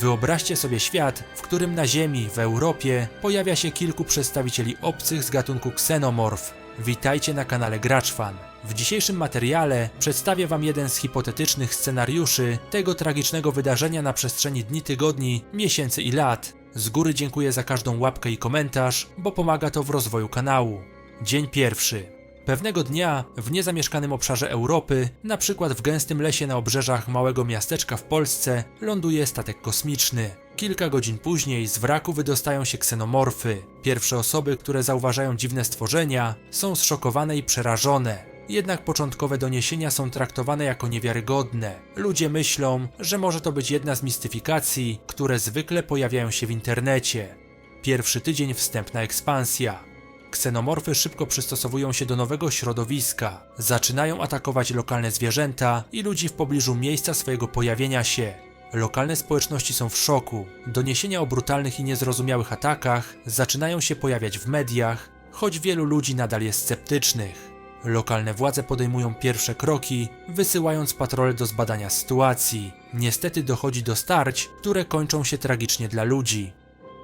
Wyobraźcie sobie świat, w którym na Ziemi, w Europie, pojawia się kilku przedstawicieli obcych z gatunku Xenomorph. Witajcie na kanale Graczfan. W dzisiejszym materiale przedstawię Wam jeden z hipotetycznych scenariuszy tego tragicznego wydarzenia na przestrzeni dni, tygodni, miesięcy i lat. Z góry dziękuję za każdą łapkę i komentarz, bo pomaga to w rozwoju kanału. Dzień pierwszy. Pewnego dnia w niezamieszkanym obszarze Europy, na przykład w gęstym lesie na obrzeżach małego miasteczka w Polsce, ląduje statek kosmiczny. Kilka godzin później z wraku wydostają się ksenomorfy. Pierwsze osoby, które zauważają dziwne stworzenia, są zszokowane i przerażone. Jednak początkowe doniesienia są traktowane jako niewiarygodne. Ludzie myślą, że może to być jedna z mistyfikacji, które zwykle pojawiają się w internecie. Pierwszy tydzień wstępna ekspansja. Ksenomorfy szybko przystosowują się do nowego środowiska, zaczynają atakować lokalne zwierzęta i ludzi w pobliżu miejsca swojego pojawienia się. Lokalne społeczności są w szoku. Doniesienia o brutalnych i niezrozumiałych atakach zaczynają się pojawiać w mediach, choć wielu ludzi nadal jest sceptycznych. Lokalne władze podejmują pierwsze kroki, wysyłając patrole do zbadania sytuacji. Niestety dochodzi do starć, które kończą się tragicznie dla ludzi.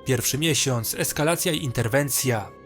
Pierwszy miesiąc, eskalacja i interwencja.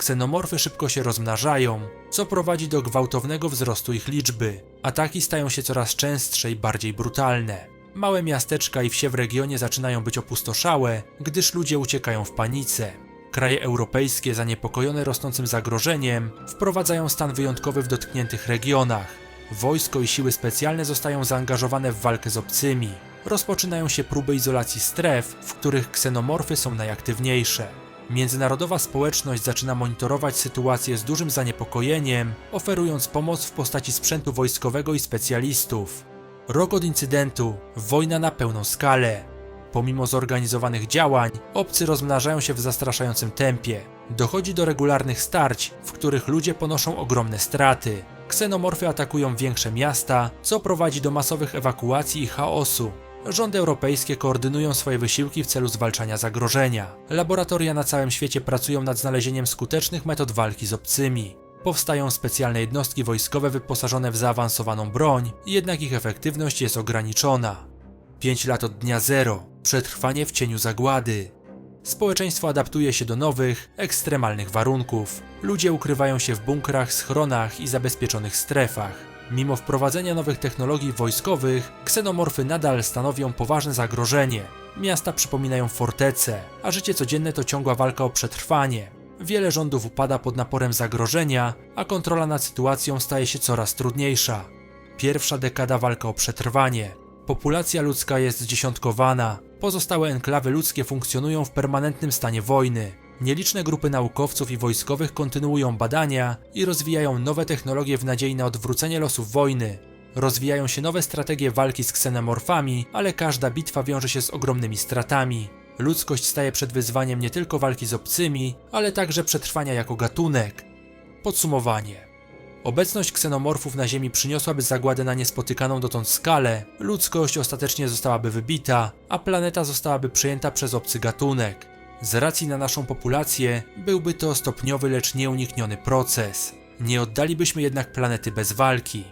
Ksenomorfy szybko się rozmnażają, co prowadzi do gwałtownego wzrostu ich liczby. Ataki stają się coraz częstsze i bardziej brutalne. Małe miasteczka i wsie w regionie zaczynają być opustoszałe, gdyż ludzie uciekają w panice. Kraje europejskie, zaniepokojone rosnącym zagrożeniem, wprowadzają stan wyjątkowy w dotkniętych regionach. Wojsko i siły specjalne zostają zaangażowane w walkę z obcymi. Rozpoczynają się próby izolacji stref, w których ksenomorfy są najaktywniejsze. Międzynarodowa społeczność zaczyna monitorować sytuację z dużym zaniepokojeniem, oferując pomoc w postaci sprzętu wojskowego i specjalistów. Rok od incydentu, wojna na pełną skalę. Pomimo zorganizowanych działań, obcy rozmnażają się w zastraszającym tempie. Dochodzi do regularnych starć, w których ludzie ponoszą ogromne straty. Ksenomorfy atakują większe miasta, co prowadzi do masowych ewakuacji i chaosu. Rządy europejskie koordynują swoje wysiłki w celu zwalczania zagrożenia. Laboratoria na całym świecie pracują nad znalezieniem skutecznych metod walki z obcymi. Powstają specjalne jednostki wojskowe wyposażone w zaawansowaną broń, jednak ich efektywność jest ograniczona. 5 lat od dnia zero. Przetrwanie w cieniu zagłady. Społeczeństwo adaptuje się do nowych, ekstremalnych warunków. Ludzie ukrywają się w bunkrach, schronach i zabezpieczonych strefach. Mimo wprowadzenia nowych technologii wojskowych, ksenomorfy nadal stanowią poważne zagrożenie. Miasta przypominają fortece, a życie codzienne to ciągła walka o przetrwanie. Wiele rządów upada pod naporem zagrożenia, a kontrola nad sytuacją staje się coraz trudniejsza. Pierwsza dekada walka o przetrwanie. Populacja ludzka jest zdziesiątkowana. Pozostałe enklawy ludzkie funkcjonują w permanentnym stanie wojny. Nieliczne grupy naukowców i wojskowych kontynuują badania i rozwijają nowe technologie w nadziei na odwrócenie losów wojny. Rozwijają się nowe strategie walki z ksenomorfami, ale każda bitwa wiąże się z ogromnymi stratami. Ludzkość staje przed wyzwaniem nie tylko walki z obcymi, ale także przetrwania jako gatunek. Podsumowanie. Obecność ksenomorfów na Ziemi przyniosłaby zagładę na niespotykaną dotąd skalę, ludzkość ostatecznie zostałaby wybita, a planeta zostałaby przejęta przez obcy gatunek. Z racji na naszą populację byłby to stopniowy, lecz nieunikniony proces. Nie oddalibyśmy jednak planety bez walki.